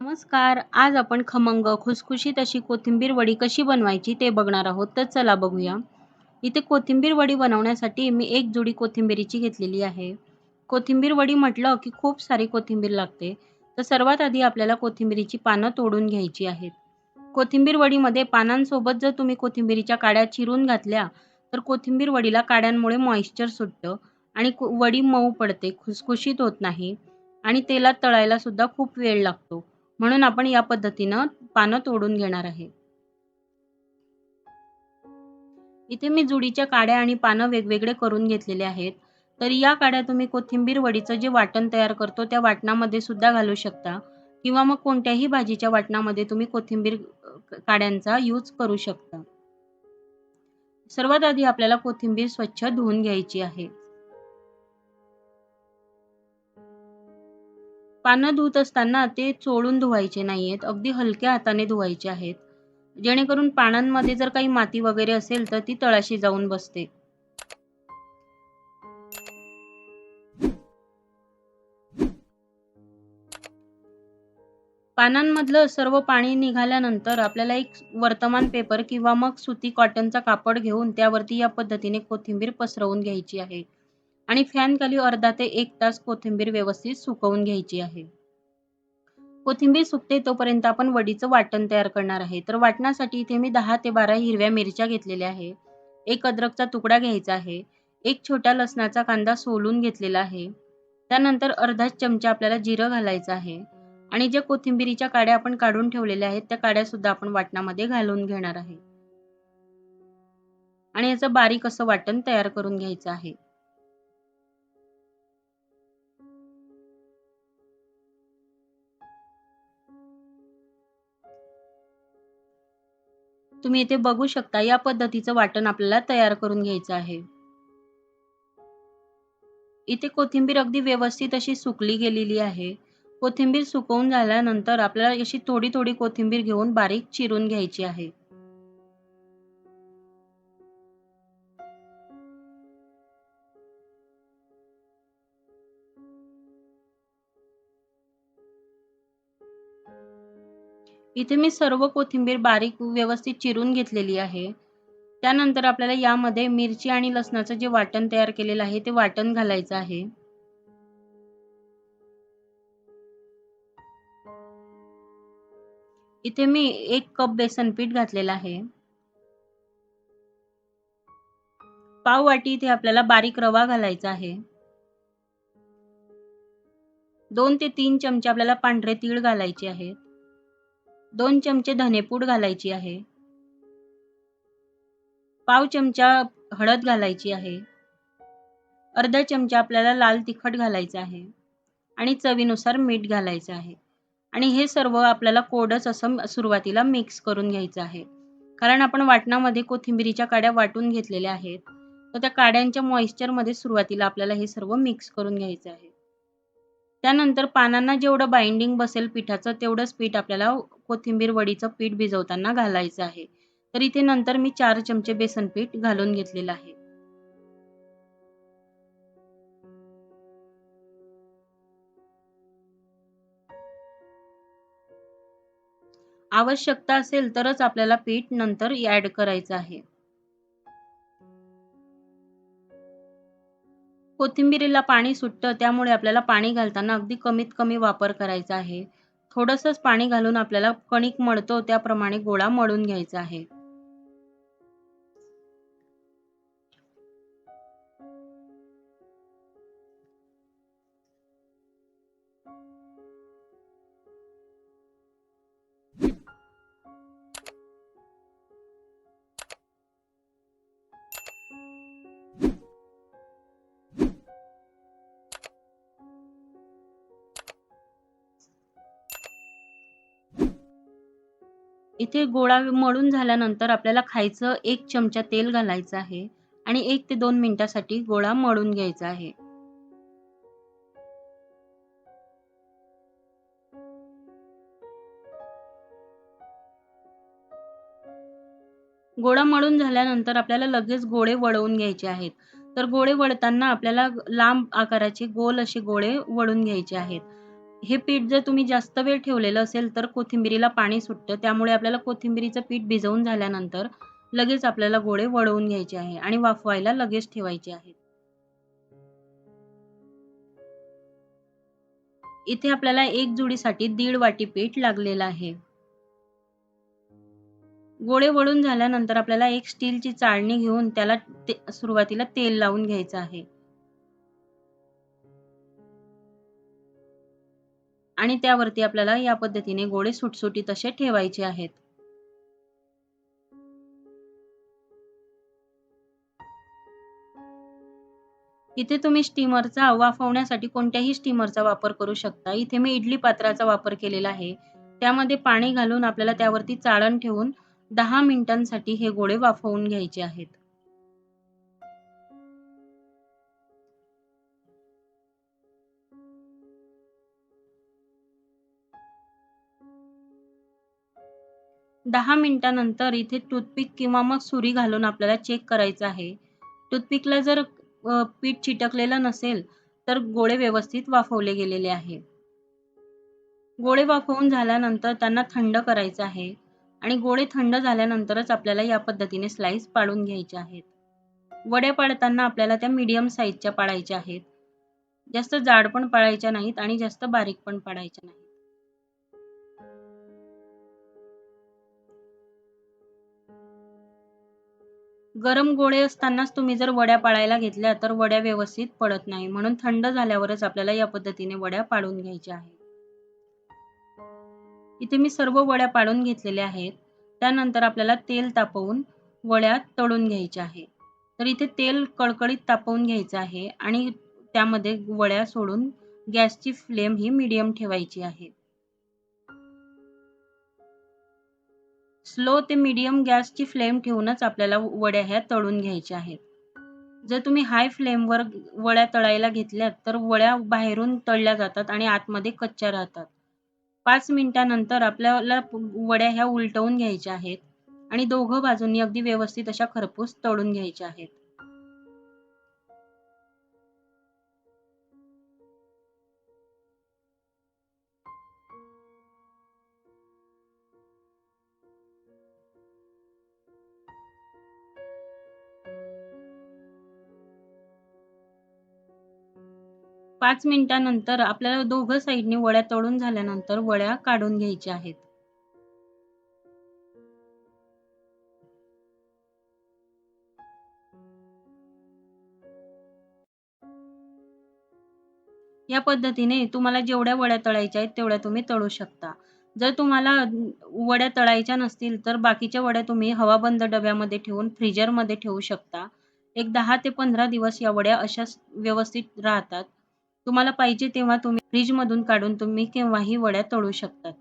नमस्कार. आज आपण खमंग खुसखुशीत अशी कोथिंबीर वडी कशी बनवायची ते बघणार आहोत. तर चला बघूया. इथे कोथिंबीर वडी बनवण्यासाठी मी एक जुडी कोथिंबीरीची घेतलेली आहे. कोथिंबीर वडी म्हटलं की खूप सारी कोथिंबीर लागते. तर सर्वात आधी आपल्याला कोथिंबीरीची पानं तोडून घ्यायची आहेत. कोथिंबीर वडीमध्ये पानांसोबत जर तुम्ही कोथिंबीरीच्या काड्या चिरून घातल्या तर कोथिंबीर वडीला काड्यांमुळे मॉइश्चर सुटतं आणि वडी मऊ पडते खुसखुशीत होत नाही आणि तेलात तळायला सुद्धा खूप वेळ लागतो. म्हणून आपण या पद्धतीनं पानं तोडून घेणार आहे. इथे मी जुडीच्या काड्या आणि पानं वेगवेगळे करून घेतलेले आहेत. तर या काड्या तुम्ही कोथिंबीर वडीचं जे वाटण तयार करतो त्या वाटणामध्ये सुद्धा घालू शकता. किंवा मग कोणत्याही भाजीच्या वाटणामध्ये तुम्ही कोथिंबीर काड्यांचा यूज करू शकता. सर्वात आधी आपल्याला कोथिंबीर स्वच्छ धुवून घ्यायची आहे. पानं धुत असताना ते चोळून धुवायचे नाहीयेत. अगदी हलक्या हाताने धुवायचे आहेत. जेणेकरून पानांमध्ये जर काही माती वगैरे असेल तर ती तळाशी जाऊन बसते. पानांमधलं सर्व पाणी निघाल्यानंतर आपल्याला एक वर्तमान पेपर किंवा मग सुती कॉटनचा कापड घेऊन त्यावरती या पद्धतीने कोथिंबीर पसरवून घ्यायची आहे. आणि फॅन खाली अर्धा ते एक तास कोथिंबीर व्यवस्थित सुकवून घ्यायची आहे. कोथिंबीर सुकते तोपर्यंत आपण वडीचं वाटण तयार करणार आहे. तर वाटणासाठी इथे मी दहा ते बारा हिरव्या मिरच्या घेतलेल्या आहे. एक अद्रकचा तुकडा घ्यायचा आहे. एक छोट्या लसणाचा कांदा सोलून घेतलेला आहे. त्यानंतर अर्धा चमचा आपल्याला जिरं घालायचं आहे. आणि ज्या कोथिंबीरीच्या काड्या आपण काढून ठेवलेल्या आहेत त्या काड्या सुद्धा आपण वाटणामध्ये घालून घेणार आहे. आणि याचं बारीक असं वाटण तयार करून घ्यायचं आहे. तुम्ही इथे बघू शकता या पद्धतीचं वाटण आपल्याला तयार करून घ्यायचं आहे. इथे कोथिंबीर अगदी व्यवस्थित अशी सुकली गेलेली आहे. कोथिंबीर सुकवून झाल्यानंतर आपल्याला अशी थोडी थोडी कोथिंबीर घेऊन बारीक चिरून घ्यायची आहे. इथे मी सर्व कोथिंबीर बारीक व्यवस्थित चिरून घेतलेली आहे. त्यानंतर आपल्याला यामध्ये मिरची आणि लसणाचं जे वाटण तयार केलेलं आहे ते वाटण घालायचं आहे. इथे मी एक कप बेसन पीठ घातलेलं आहे. पाव वाटी इथे आपल्याला बारीक रवा घालायचा आहे. दोन ते तीन चमचे आपल्याला पांढरे तीळ घालायचे आहेत. दोन चमचे धनेपूड घालायची आहे. पाव चमचा हळद घालायची आहे. अर्धा चमचा आपल्याला लाल तिखट घालायचं आहे आणि चवीनुसार मीठ घालायचं आहे. आणि हे सर्व आपल्याला कोडच असं सुरुवातीला मिक्स करून घ्यायचं आहे. कारण आपण वाटणामध्ये कोथिंबिरीच्या काड्या वाटून घेतलेल्या आहेत. तर त्या काड्यांच्या मॉइश्चरमध्ये सुरुवातीला आपल्याला हे सर्व मिक्स करून घ्यायचं आहे. त्यानंतर पानांना जेवढं बाइंडिंग बसेल पिठाचं तेवढंच पीठ आपल्याला कोथिंबीर वडीचं पीठ भिजवताना घालायचं आहे. तर इथे नंतर मी चार चमचे बेसन पीठ घालून घेतलेलं आहे. आवश्यकता असेल तरच आपल्याला पीठ नंतर ऍड करायचं आहे. कोथिंबीरीला पाणी सुटतं त्यामुळे आपल्याला पाणी घालताना अगदी कमीत कमी वापर करायचा आहे. थोडंसंच पाणी घालून आपल्याला कणिक मळतो त्याप्रमाणे गोळा मळून घ्यायचा आहे. इथे गोळा मळून झाल्यानंतर आपल्याला खायचं एक चमचा तेल घालायचं आहे आणि एक ते दोन मिनिटासाठी गोळा मळून घ्यायचा आहे. गोळा मळून झाल्यानंतर आपल्याला लगेच गोळे वळवून घ्यायचे आहेत. तर गोळे वळताना आपल्याला लांब आकाराचे गोल असे गोळे वळून घ्यायचे आहेत. हे पीठ जर तुम्ही जास्त वेळ ठेवलेलं असेल तर कोथिंबिरीला पाणी सुटतं. त्यामुळे आपल्याला कोथिंबिरीचं पीठ भिजवून झाल्यानंतर लगेच आपल्याला गोळे वळवून घ्यायचे आहे आणि वाफवायला लगेच ठेवायचे आहेत इथे आपल्याला एक जुडीसाठी दीड वाटी पीठ लागलेलं आहे. गोळे वळून झाल्यानंतर आपल्याला एक स्टीलची चाळणी घेऊन त्याला ते, सुरुवातीला तेल लावून घ्यायचं आहे. आणि त्यावरती आपल्याला या पद्धतीने गोळे सुटसुटीत असे ठेवायचे आहेत. इथे तुम्ही स्टीमरचा वाफवण्यासाठी कोणत्याही स्टीमरचा वापर करू शकता. इथे मी इडली पात्राचा वापर केलेला आहे. त्यामध्ये पाणी घालून आपल्याला त्यावरती चाळण ठेवून दहा मिनिटांसाठी हे गोळे वाफवून घ्यायचे आहेत. दहा मिनिटानंतर इथे टूथपिक किंवा मग सुरी घालून आपल्याला चेक करायचं आहे. टूथपिकला जर पीठ चिटकलेलं नसेल तर गोळे व्यवस्थित वाफवले गेलेले आहे. गोळे वाफवून झाल्यानंतर त्यांना थंड करायचं आहे आणि गोळे थंड झाल्यानंतरच आपल्याला या पद्धतीने स्लाइस पाडून घ्यायचे आहेत. वड्या पाडताना आपल्याला त्या मीडियम साईजच्या पाडायच्या आहेत. जास्त जाड पण पाडायच्या नाहीत आणि जास्त बारीक पण पाडायच्या नाहीत. गरम गोळे असतानाच तुम्ही जर वड्या पाळायला घेतल्या तर वड्या व्यवस्थित पडत नाही. म्हणून थंड झाल्यावरच आपल्याला या पद्धतीने वड्या पाडून घ्यायच्या आहेत. इथे मी सर्व वड्या पाडून घेतलेल्या आहेत. त्यानंतर आपल्याला तेल तापवून वड्या तळून घ्यायच्या आहे तर इथे तेल कळकळीत तापवून घ्यायचं आहे आणि त्यामध्ये वड्या सोडून गॅसची फ्लेम ही मीडियम ठेवायची आहे. स्लो ते मीडियम गॅसची फ्लेम ठेवूनच आपल्याला वड्या ह्या तळून घ्यायच्या आहेत. जर तुम्ही हाय फ्लेमवर वड्या तळायला घेतल्यात तर वड्या बाहेरून तळल्या जातात आणि आतमध्ये कच्च्या राहतात. पाच मिनिटानंतर आपल्याला वड्या ह्या उलटवून घ्यायच्या आहेत आणि दोघं बाजूंनी अगदी व्यवस्थित अशा खरपूस तळून घ्यायच्या आहेत. पाच मिनिटानंतर आपल्याला दोघं साईडने वड्या तळून झाल्यानंतर वड्या काढून घ्यायच्या आहेत. या पद्धतीने तुम्हाला जेवढ्या वड्या तळायच्या आहेत तेवढ्या तुम्ही तळू शकता. जर तुम्हाला वड्या तळायच्या नसतील तर बाकीच्या वड्या तुम्ही हवाबंद डब्यामध्ये ठेवून फ्रीजरमध्ये ठेवू शकता. एक दहा ते पंधरा दिवस या वड्या अशाच व्यवस्थित राहतात. तुम्हाला पाहिजे तेव्हा तुम्ही फ्रीजमधून काढून तुम्ही केव्हाही वड्या तळू शकतात.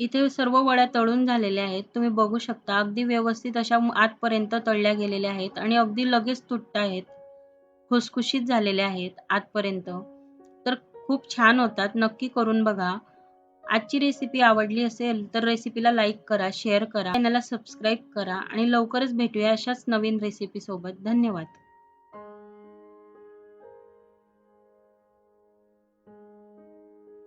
इथे सर्व वड्या तळून झालेल्या आहेत. तुम्ही बघू शकता अगदी व्यवस्थित अशा आतपर्यंत तळल्या गेलेल्या आहेत आणि अगदी लगेच तुटत आहेत. खुसखुशीत झालेल्या आहेत आतपर्यंत. तर खूप छान होतात. नक्की करून बघा. आजची रेसिपी आवडली असेल तर रेसिपीला लाईक करा शेअर करा चॅनलला सबस्क्राईब करा आणि लवकरच भेटूया अशाच नवीन रेसिपी सोबत. धन्यवाद.